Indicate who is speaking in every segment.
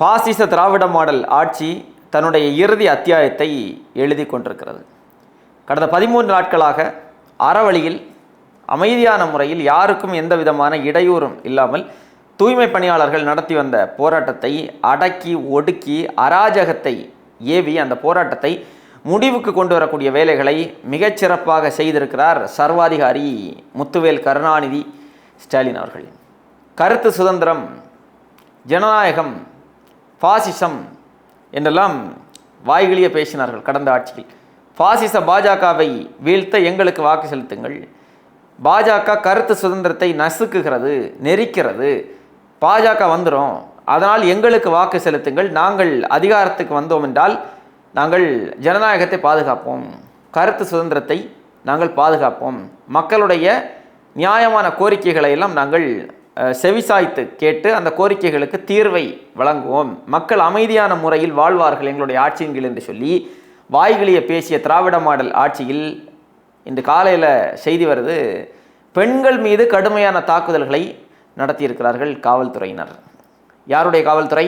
Speaker 1: பாசிச திராவிட மாடல் ஆட்சி தன்னுடைய இறுதி அத்தியாயத்தை எழுதி கொண்டிருக்கிறது. கடந்த பதிமூன்று நாட்களாக அறவழியில் அமைதியான முறையில் யாருக்கும் எந்த விதமான இடையூறும் இல்லாமல் தூய்மை பணியாளர்கள் நடத்தி வந்த போராட்டத்தை அடக்கி ஒடுக்கி அராஜகத்தை ஏவி அந்த போராட்டத்தை முடிவுக்கு கொண்டு வரக்கூடிய வேலைகளை மிகச்சிறப்பாக செய்திருக்கிறார் சர்வாதிகாரி முத்துவேல் கருணாநிதி ஸ்டாலின் அவர்கள். கருத்து சுதந்திரம் ஜனநாயகம் ஃபாசிசம் என்றெல்லாம் வாய்களிய பேசினார்கள் கடந்த ஆட்சியில். பாசிச பாஜகவை வீழ்த்த எங்களுக்கு வாக்கு செலுத்துங்கள். பாஜக கருத்து சுதந்திரத்தை நசுக்குகிறது நெரிக்கிறது. பாஜக வந்துடும் அதனால் எங்களுக்கு வாக்கு செலுத்துங்கள். நாங்கள் அதிகாரத்துக்கு வந்தோம் என்றால் நாங்கள் ஜனநாயகத்தை பாதுகாப்போம். கருத்து சுதந்திரத்தை நாங்கள் பாதுகாப்போம். மக்களுடைய நியாயமான கோரிக்கைகளை எல்லாம் நாங்கள் செவிசாய்த்து கேட்டு அந்த கோரிக்கைகளுக்கு தீர்வை வழங்குவோம். மக்கள் அமைதியான முறையில் வாழ்வார்கள் எங்களுடைய ஆட்சியின் கீழ் என்று சொல்லி வாய்களிய பேசிய திராவிட மாடல் ஆட்சியில் இன்று காலையில் செய்தி வருது பெண்கள் மீது கடுமையான தாக்குதல்களை நடத்தியிருக்கிறார்கள் காவல்துறையினர். யாருடைய காவல்துறை?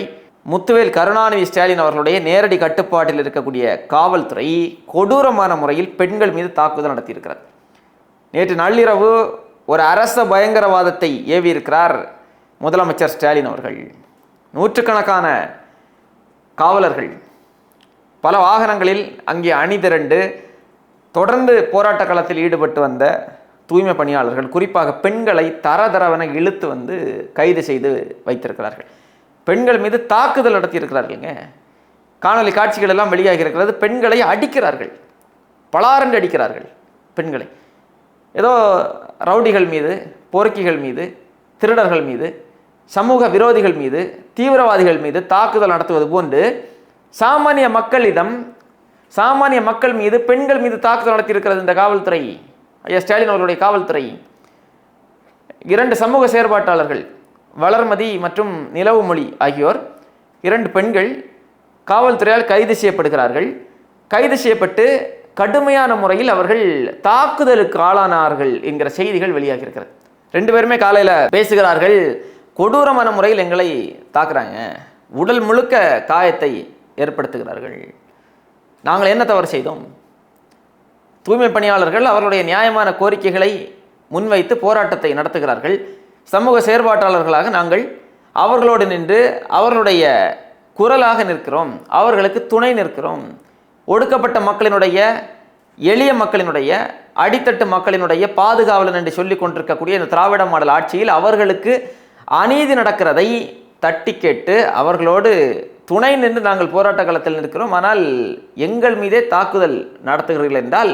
Speaker 1: முத்துவேல் கருணாநிதி ஸ்டாலின் அவர்களுடைய நேரடி கட்டுப்பாட்டில் இருக்கக்கூடிய காவல்துறை கொடூரமான முறையில் பெண்கள் மீது தாக்குதல் நடத்தியிருக்கிறது. நேற்று நள்ளிரவு ஒரு அரச பயங்கரவாதத்தை ஏவியிருக்கிறார் முதலமைச்சர் ஸ்டாலின் அவர்கள். நூற்றுக்கணக்கான காவலர்கள் பல வாகனங்களில் அங்கே அணிதிரண்டு தொடர்ந்து போராட்ட களத்தில் ஈடுபட்டு வந்த தூய்மை பணியாளர்கள் குறிப்பாக பெண்களை தரதரவென இழுத்து வந்து கைது செய்து வைத்திருக்கிறார்கள். பெண்கள் மீது தாக்குதல் நடத்தியிருக்கிறார்கள்ங்க காணொலி காட்சிகள் எல்லாம் வெளியாகி இருக்கிறது. பெண்களை அடிக்கிறார்கள். பலாரண்டு அடிக்கிறார்கள் பெண்களை. ஏதோ ரவுடிகள் மீது பொறுக்கிகள் மீது திருடர்கள் மீது சமூக விரோதிகள் மீது தீவிரவாதிகள் மீது தாக்குதல் நடத்துவது போன்று சாமானிய மக்களிடம் சாமானிய மக்கள் மீது பெண்கள் மீது தாக்குதல் நடத்தியிருக்கிறது இந்த காவல்துறை ஐயா ஸ்டாலின் அவர்களுடைய காவல்துறை. இரண்டு சமூக செயற்பாட்டாளர்கள் வளர்மதி மற்றும் நிலவு மொழி ஆகியோர் இரண்டு பெண்கள் காவல்துறையால் கைது செய்யப்படுகிறார்கள். கைது செய்யப்பட்டு கடுமையான முறையில் அவர்கள் தாக்குதலுக்கு ஆளானார்கள் என்கிற செய்திகள் வெளியாகி இருக்கிறது ரெண்டு பேருமே காலையில் பேசுகிறார்கள் கொடூரமான முறையில் எங்களை தாக்குறாங்க. உடல் முழுக்க காயத்தை ஏற்படுத்துகிறார்கள். நாங்கள் என்ன தவறு செய்தோம்? தூய்மை பணியாளர்கள் அவர்களுடைய நியாயமான கோரிக்கைகளை முன்வைத்து போராட்டத்தை நடத்துகிறார்கள். சமூக செயற்பாட்டாளர்களாக நாங்கள் அவர்களோடு நின்று அவர்களுடைய குரலாக நிற்கிறோம். அவர்களுக்கு துணை நிற்கிறோம். ஒடுக்கப்பட்ட மக்களினுடைய எளிய மக்களினுடைய அடித்தட்டு மக்களினுடைய பாதுகாவலன் என்று சொல்லிக் கொண்டிருக்கக்கூடிய இந்த திராவிட மாடல் ஆட்சியில் அவர்களுக்கு அநீதி நடக்கிறதை தட்டி கேட்டு அவர்களோடு துணை நின்று நாங்கள் போராட்ட களத்தில் நிற்கிறோம். ஆனால் எங்கள் மீதே தாக்குதல் நடத்துகிறீர்கள் என்றால்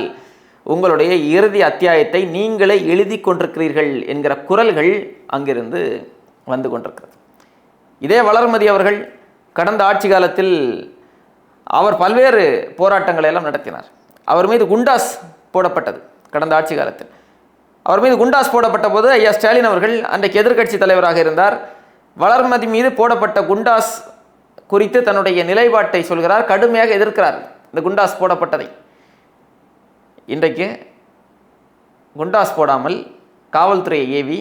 Speaker 1: உங்களுடைய இறுதி அத்தியாயத்தை நீங்களே எழுதி கொண்டிருக்கிறீர்கள் என்கிற குரல்கள் அங்கிருந்து வந்து கொண்டிருக்கிறது. இதே வளர்மதி அவர்கள் கடந்த ஆட்சி காலத்தில் அவர் பல்வேறு போராட்டங்களை எல்லாம் நடத்தினார். அவர் மீது குண்டாஸ் போடப்பட்டது கடந்த ஆட்சி காலத்தில். அவர் மீது குண்டாஸ் போடப்பட்ட போது ஐயா ஸ்டாலின் அவர்கள் அன்றைக்கு எதிர்க்கட்சி தலைவராக இருந்தார். வளர்மதி மீது போடப்பட்ட குண்டாஸ் குறித்து தன்னுடைய நிலைப்பாட்டை சொல்கிறார். கடுமையாக எதிர்க்கிறார் இந்த குண்டாஸ் போடப்பட்டதை. இன்றைக்கு குண்டாஸ் போடாமல் காவல்துறையை ஏவி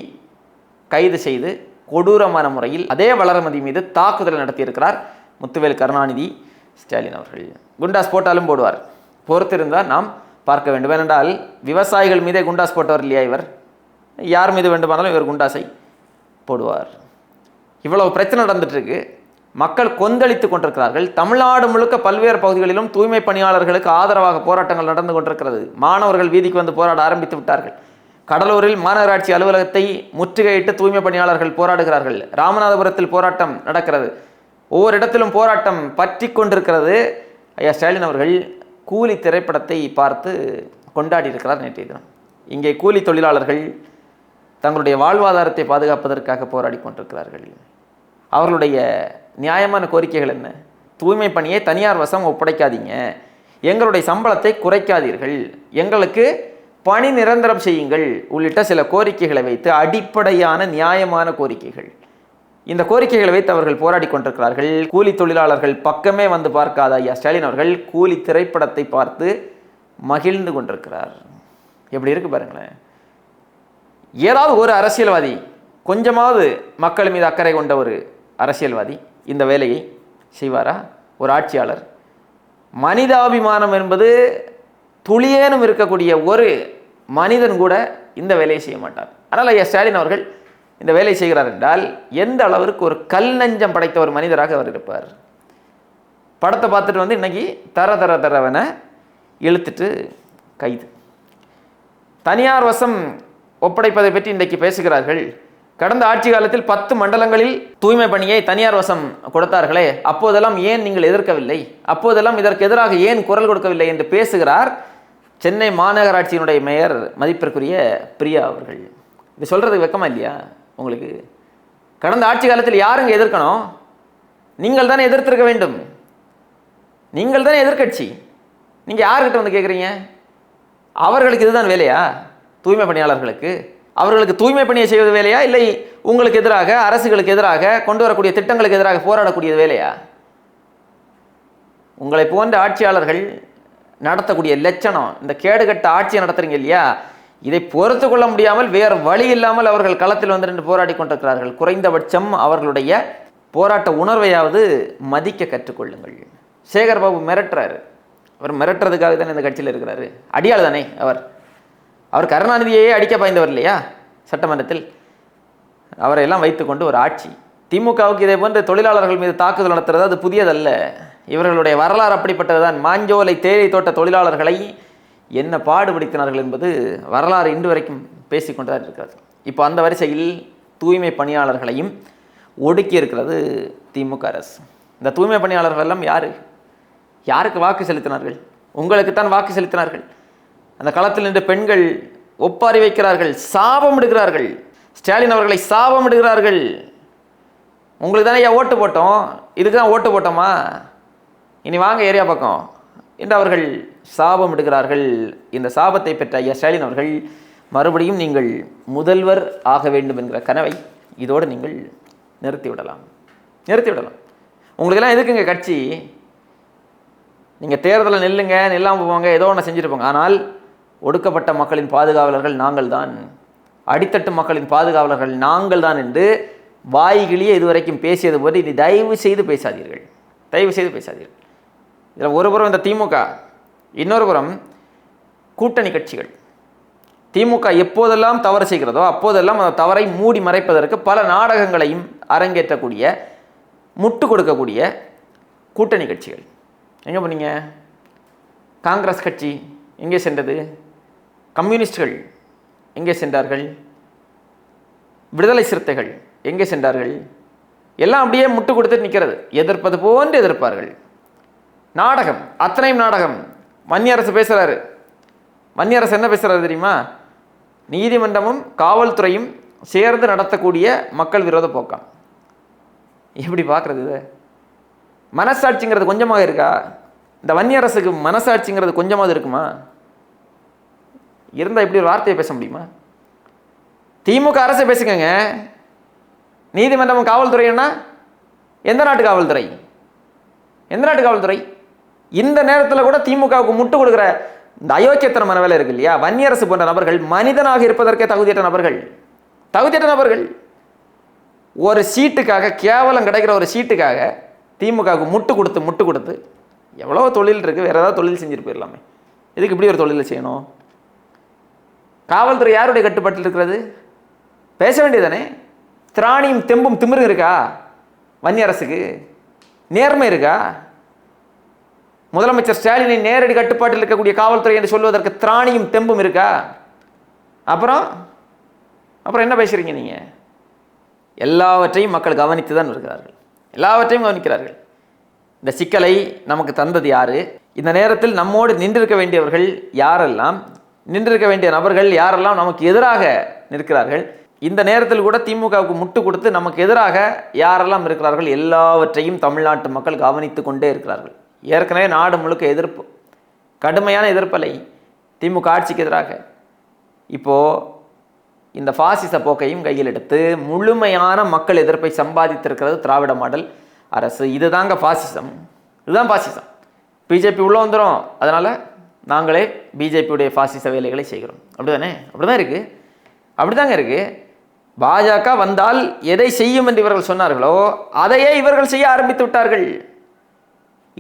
Speaker 1: கைது செய்து கொடூரமான முறையில் அதே வளர்மதி மீது தாக்குதல் நடத்தியிருக்கிறார் முத்துவேல் கருணாநிதி. ஸ்டாலின் அவர்கள். குண்டாஸ் போட்டாலும் போடுவார். பொறுத்திருந்தால் நாம் பார்க்க வேண்டும். ஏனென்றால் விவசாயிகள் மீதே குண்டாஸ் போட்டவர் இல்லையா இவர்? யார் மீது வேண்டுமானாலும் இவர் குண்டாஸை போடுவார். இவ்வளவு பிரச்சனை நடந்துட்டுருக்கு. மக்கள் கொந்தளித்து கொண்டிருக்கிறார்கள். தமிழ்நாடு முழுக்க பல்வேறு பகுதிகளிலும் தூய்மை பணியாளர்களுக்கு ஆதரவாக போராட்டங்கள் நடந்து கொண்டிருக்கிறது. மாணவர்கள் வீதிக்கு வந்து போராட ஆரம்பித்து விட்டார்கள். கடலூரில் மாநகராட்சி அலுவலகத்தை முற்றுகையிட்டு தூய்மை பணியாளர்கள் போராடுகிறார்கள். ராமநாதபுரத்தில் போராட்டம் நடக்கிறது. ஒவ்வொரு இடத்திலும் போராட்டம் பற்றி கொண்டிருக்கிறது. ஐயா ஸ்டாலின் அவர்கள் கூலி திரைப்படத்தை பார்த்து கொண்டாடி இருக்கிறார் நேற்றைய தினம். இங்கே கூலி தொழிலாளர்கள் தங்களுடைய வாழ்வாதாரத்தை பாதுகாப்பதற்காக போராடி கொண்டிருக்கிறார்கள். அவர்களுடைய நியாயமான கோரிக்கைகள் என்ன? தூய்மை பணியை தனியார் வசம் ஒப்படைக்காதீங்க. எங்களுடைய சம்பளத்தை குறைக்காதீர்கள். எங்களுக்கு பணி நிரந்தரம் செய்யுங்கள். உள்ளிட்ட சில கோரிக்கைகளை வைத்து அடிப்படையான நியாயமான கோரிக்கைகள். இந்த கோரிக்கைகளை வைத்து அவர்கள் போராடி கொண்டிருக்கிறார்கள். கூலி தொழிலாளர்கள் பக்கமே வந்து பார்க்காத ஐயா ஸ்டாலின் அவர்கள் கூலி திரைப்படத்தை பார்த்து மகிழ்ந்து கொண்டிருக்கிறார். எப்படி இருக்கு பாருங்களேன். ஏதாவது ஒரு அரசியல்வாதி கொஞ்சமாவது மக்கள் மீது அக்கறை கொண்ட ஒரு அரசியல்வாதி இந்த வேலையை செய்வாரா? ஒரு ஆட்சியாளர். மனிதாபிமானம் என்பது துளியேனும் இருக்கக்கூடிய ஒரு மனிதன் கூட இந்த வேலையை செய்ய மாட்டார். ஆனால் ஐயா ஸ்டாலின் அவர்கள் இந்த வேலை செய்கிறார் என்றால் எந்த அளவிற்கு ஒரு கல் நெஞ்சம் படைத்த ஒரு மனிதராக அவர் இருப்பார்? படத்தை பார்த்துட்டு வந்து இன்னைக்கு தர தர தரவனை இழுத்துட்டு கைது. தனியார் வசம் ஒப்படைப்பதை பற்றி இன்றைக்கு பேசுகிறார்கள். கடந்த ஆட்சி காலத்தில் பத்து மண்டலங்களில் தூய்மை பணியை தனியார் வசம் கொடுத்தார்களே அப்போதெல்லாம் ஏன் நீங்கள் எதிர்க்கவில்லை? அப்போதெல்லாம் இதற்கு எதிராக ஏன் குரல் கொடுக்கவில்லை என்று பேசுகிறார் சென்னை மாநகராட்சியினுடைய மேயர் மதிப்பிற்குரிய பிரியா அவர்கள். இது சொல்கிறதுக்கு வெக்கமா இல்லையா? உங்களுக்கு கடந்த ஆட்சி காலத்தில் யாருங்க எதிர்க்கணும்? நீங்கள் தானே எதிர்த்திருக்க வேண்டும். நீங்கள் தானே எதிர்க்கட்சி. நீங்கள் யார்கிட்ட வந்து கேட்குறீங்க அவர்களுக்கு இதுதான் வேலையா? தூய்மை பணியாளர்களுக்கு. அவர்களுக்கு தூய்மை பணியை செய்வது வேலையா? இல்லை உங்களுக்கு எதிராக அரசுகளுக்கு எதிராக கொண்டு வரக்கூடிய திட்டங்களுக்கு எதிராக போராடக்கூடியது வேலையா? உங்களை போன்ற ஆட்சியாளர்கள் நடத்தக்கூடிய லட்சணம் இந்த கேடுகட்ட ஆட்சியை நடத்துறீங்க இல்லையா? இதை பொறுத்து கொள்ள முடியாமல் வேறு வழி இல்லாமல் அவர்கள் களத்தில் வந்து நின்று போராடி கொண்டிருக்கிறார்கள். குறைந்தபட்சம் அவர்களுடைய போராட்ட உணர்வையாவது மதிக்க கற்றுக்கொள்ளுங்கள். சேகர் பாபு மிரட்டுறாரு. அவர் மிரட்டுறதுக்காக தானே இந்த கட்சியில் இருக்கிறாரு. அடியாள் தானே அவர். அவர் கருணாநிதியையே அடிக்க பாய்ந்தவர் இல்லையா? சட்டமன்றத்தில் அவரையெல்லாம் வைத்துக்கொண்டு ஒரு ஆட்சி. திமுகவுக்கு இதே போன்ற தொழிலாளர்கள் மீது தாக்குதல் நடத்துறது அது புதியதல்ல. இவர்களுடைய வரலாறு அப்படிப்பட்டதுதான். மாஞ்சோலை தேயிலை தோட்ட தொழிலாளர்களை என்ன பாடுபடுத்தினார்கள் என்பது வரலாறு இன்று வரைக்கும் பேசிக்கொண்டுதான் இருக்கிறது. இப்போ அந்த வரிசையில் தூய்மை பணியாளர்களையும் ஒடுக்கி இருக்கிறது திமுக அரசு. இந்த தூய்மை பணியாளர்கள் எல்லாம் யார்? யாருக்கு வாக்கு செலுத்தினார்கள்? உங்களுக்குத்தான் வாக்கு செலுத்தினார்கள். அந்த களத்தில் நின்ற பெண்கள் ஒப்பாரி வைக்கிறார்கள் சாபம் இடுகிறார்கள் ஸ்டாலின் அவர்களை சாபம் இடுகிறார்கள் உங்களுக்கு தானே ஏன் ஓட்டு போட்டோம்? இதுக்கு தான் ஓட்டு போட்டோமா? இனி வாங்க ஏரியா பக்கம். என்று அவர்கள் சாபம் எடுக்கிறார்கள். இந்த சாபத்தை பெற்ற ஐயா ஸ்டாலின் அவர்கள் மறுபடியும் நீங்கள் முதல்வர் ஆக வேண்டும் என்கிற கனவை இதோடு நீங்கள் நிறுத்திவிடலாம் நிறுத்திவிடலாம் உங்களுக்கெல்லாம் எதுக்குங்க கட்சி? நீங்கள் தேர்தலில் நில்லுங்க நில்லாமல் போவாங்க ஏதோ ஒன்று செஞ்சுருப்பாங்க. ஆனால் ஒடுக்கப்பட்ட மக்களின் பாதுகாவலர்கள் நாங்கள் தான். அடித்தட்டு மக்களின் பாதுகாவலர்கள் நாங்கள் தான் என்று வாய்கிளியே இதுவரைக்கும் பேசியது போது இனி தயவு செய்து பேசாதீர்கள். தயவு செய்து பேசாதீர்கள். இதில் ஒருபுறம் இந்த திமுக. இன்னொரு புறம் கூட்டணி கட்சிகள். திமுக எப்போதெல்லாம் தவறு செய்கிறதோ அப்போதெல்லாம் அந்த தவறை மூடி மறைப்பதற்கு பல நாடகங்களையும் அரங்கேற்றக்கூடிய முட்டு கொடுக்கக்கூடிய கூட்டணி கட்சிகள். எங்கே போனீங்க? காங்கிரஸ் கட்சி எங்கே சென்றது? கம்யூனிஸ்டுகள் எங்கே சென்றார்கள்? விடுதலை சிறுத்தைகள் எங்கே சென்றார்கள்? எல்லாம் அப்படியே முட்டு கொடுத்துட்டு நிற்கிறது எதிர்ப்பது போன்று எதிர்ப்பார்கள். நாடகம் அத்தனையும் நாடகம். மன்னியரசு பேசுகிறாரு மன்னியரசு என்ன பேசுகிறாரு தெரியுமா? நீதிமன்றமும் காவல்துறையும் சேர்ந்து நடத்தக்கூடிய மக்கள் விரோத போக்கம் எப்படி பார்க்குறது இது? மனசாட்சிங்கிறது கொஞ்சமாக இருக்கா? இந்த வன்னியரசுக்கு மனசாட்சிங்கிறது கொஞ்சமாவது இருக்குமா? இருந்தால் இப்படி ஒரு வார்த்தையை பேச முடியுமா? திமுக அரசு பேசுங்கங்க. நீதிமன்றம் காவல்துறைன்னா எந்த நாட்டு காவல்துறை? எந்த நாட்டு காவல்துறை? இந்த நேரத்தில் கூட திமுகவுக்கு முட்டு கொடுக்குற இந்த அயோக்கியத்தனமான வேலை இருக்கு இல்லையா வன்னியரசு போன்ற நபர்கள் மனிதனாக இருப்பதற்கே தகுதியற்ற நபர்கள். தகுதியற்ற நபர்கள். ஒரு சீட்டுக்காக கேவலம் கிடைக்கிற ஒரு சீட்டுக்காக திமுகவுக்கு முட்டு கொடுத்து முட்டு கொடுத்து எவ்வளோ தொழில் இருக்குது வேறு ஏதாவது தொழில் செஞ்சுட்டு போயிடலாமே. இதுக்கு இப்படி ஒரு தொழில் செய்யணும்? காவல்துறை யாருடைய கட்டுப்பாட்டில் இருக்கிறது? பேச வேண்டியதானே திராணியும் தெம்பும் திமிரும் இருக்கா? வன்னியரசுக்கு? நேர்மை இருக்கா? முதலமைச்சர் ஸ்டாலினின் நேரடி கட்டுப்பாட்டில் இருக்கக்கூடிய காவல்துறை என்று சொல்வதற்கு திராணியும் தெம்பும் இருக்கா? அப்புறம்? அப்புறம் என்ன பேசுறீங்க நீங்கள் எல்லாவற்றையும் மக்கள் கவனித்து தான் இருக்கிறார்கள். எல்லாவற்றையும் கவனிக்கிறார்கள். இந்த சிக்கலை நமக்கு தந்தது யாரு? இந்த நேரத்தில் நம்மோடு நின்றிருக்க வேண்டியவர்கள் யாரெல்லாம்? நின்றிருக்க வேண்டிய நபர்கள் யாரெல்லாம் நமக்கு எதிராக நிற்கிறார்கள்? இந்த நேரத்தில் கூட திமுகவுக்கு முட்டு கொடுத்து நமக்கு எதிராக யாரெல்லாம் இருக்கிறார்கள்? எல்லாவற்றையும் தமிழ்நாட்டு மக்கள் கவனித்து கொண்டே இருக்கிறார்கள். ஏற்கனவே நாடு முழுக்க எதிர்ப்பு கடுமையான எதிர்ப்பலை திமுக ஆட்சிக்கு எதிராக. இப்போது இந்த பாசிச போக்கையும் கையில் எடுத்து முழுமையான மக்கள் எதிர்ப்பை சம்பாதித்திருக்கிறது திராவிட மாடல் அரசு. இதுதாங்க பாசிசம். இதுதான் பாசிசம். பிஜேபி உள்ளே வந்துடும் அதனால் நாங்களே பிஜேபியுடைய பாசிச வேலைகளை செய்கிறோம். அப்படிதானே? அப்படிதான் இருக்குது அப்படிதாங்க இருக்குது பாஜக வந்தால் எதை செய்யும் என்று இவர்கள் சொன்னார்களோ அதையே இவர்கள் செய்ய ஆரம்பித்து விட்டார்கள்.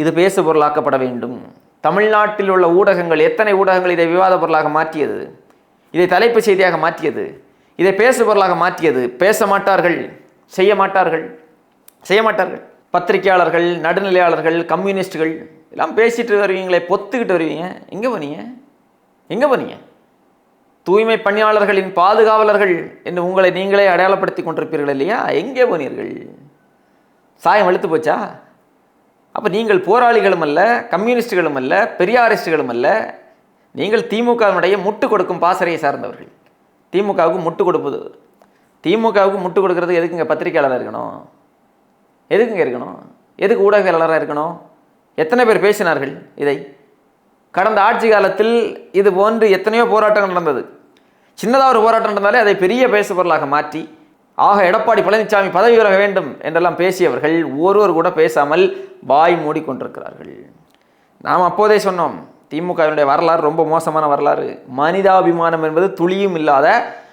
Speaker 1: இது பேசு பொருளாக்கப்பட வேண்டும். தமிழ்நாட்டில் உள்ள ஊடகங்கள் எத்தனை ஊடகங்கள் இதை விவாத பொருளாக மாற்றியது? இதை தலைப்பு செய்தியாக மாற்றியது? இதை பேசு பொருளாக மாற்றியது? பேச மாட்டார்கள் செய்ய மாட்டார்கள் செய்ய மாட்டார்கள். பத்திரிகையாளர்கள் நடுநிலையாளர்கள் கம்யூனிஸ்டுகள் எல்லாம் பேசிட்டு வருவீங்களே பொத்துக்கிட்டு வருவீங்க. எங்கே போனீங்க? எங்கே போனீங்க? தூய்மை பணியாளர்களின் பாதுகாவலர்கள் என்று உங்களை நீங்களே அடையாளப்படுத்தி கொண்டிருப்பீர்கள் இல்லையா? எங்கே போனீர்கள்? சாயம் வெளுத்து போச்சா? அப்போ நீங்கள் போராளிகளும் அல்ல கம்யூனிஸ்டுகளும் அல்ல பெரியாரிஸ்டுகளும் அல்ல நீங்கள் திமுகவினுடைய முட்டு கொடுக்கும் பாசறையை சார்ந்தவர்கள். திமுகவுக்கு முட்டு கொடுப்பது. திமுகவுக்கு முட்டு கொடுக்கறது எதுக்குங்க பத்திரிகையாளராக இருக்கணும்? எதுக்குங்க இருக்கணும்? எதுக்கு ஊடகவியலாளராக இருக்கணும்? எத்தனை பேர் பேசினார்கள் இதை? கடந்த ஆட்சி காலத்தில் இது போன்று எத்தனையோ போராட்டங்கள் நடந்தது. சின்னதாக ஒரு போராட்டம் நடந்தாலே அதை பெரிய பேசு பொருளாக மாற்றி ஆக எடப்பாடி பழனிசாமி பதவி விலக வேண்டும் என்றெல்லாம் பேசியவர்கள் ஒருவர் கூட பேசாமல் வாய் மூடிக்கொண்டிருக்கிறார்கள். நாம் அப்போதே சொன்னோம் திமுகவினுடைய வரலாறு ரொம்ப மோசமான வரலாறு. மனிதாபிமானம் என்பது துளியும் இல்லாத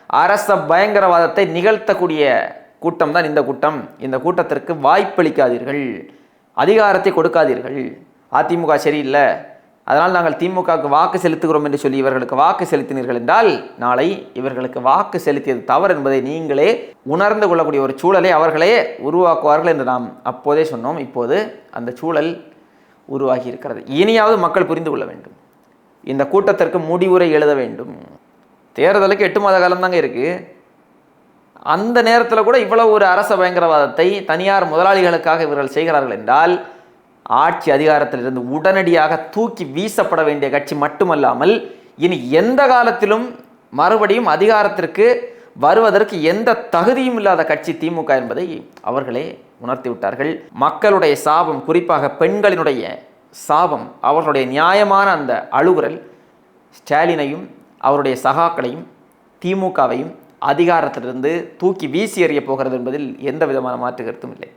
Speaker 1: அரச பயங்கரவாதத்தை நிகழ்த்தக்கூடிய கூட்டம் தான் இந்த கூட்டம். இந்த கூட்டத்திற்கு வாய்ப்பளிக்காதீர்கள். அதிகாரத்தை கொடுக்காதீர்கள். அதிமுக சரியில்லை. அதனால் நாங்கள் திமுகவுக்கு வாக்கு செலுத்துகிறோம் என்று சொல்லி இவர்களுக்கு வாக்கு செலுத்தினீர்கள் என்றால் நாளை இவர்களுக்கு வாக்கு செலுத்தியது தவறு என்பதை நீங்களே உணர்ந்து கொள்ளக்கூடிய ஒரு சூழலை அவர்களே உருவாக்குவார்கள் என்று நாம் அப்போதே சொன்னோம். இப்போது அந்த சூழல் உருவாகி இருக்கிறது இனியாவது மக்கள் புரிந்து கொள்ள வேண்டும். இந்த கூட்டத்திற்கு முடிவுரை எழுத வேண்டும். தேர்தலுக்கு எட்டு மாத காலம் தாங்க இருக்குது அந்த நேரத்தில் கூட இவ்வளவு ஒரு அரச பயங்கரவாதத்தை தனியார் முதலாளிகளுக்காக இவர்கள் செய்கிறார்கள் என்றால் ஆட்சி அதிகாரத்திலிருந்து உடனடியாக தூக்கி வீசப்பட வேண்டிய கட்சி மட்டுமல்லாமல் இனி எந்த காலத்திலும் மறுபடியும் அதிகாரத்திற்கு வருவதற்கு எந்த தகுதியும் இல்லாத கட்சி திமுக என்பதை அவர்களே உணர்த்தி விட்டார்கள். மக்களுடைய சாபம் குறிப்பாக பெண்களினுடைய சாபம் அவர்களுடைய நியாயமான அந்த அழுகுரல் ஸ்டாலினையும் அவருடைய சகாக்களையும் திமுகவையும் அதிகாரத்திலிருந்து தூக்கி வீசி எறிய போகிறது என்பதில் எந்த விதமான மாற்று கருத்தும் இல்லை.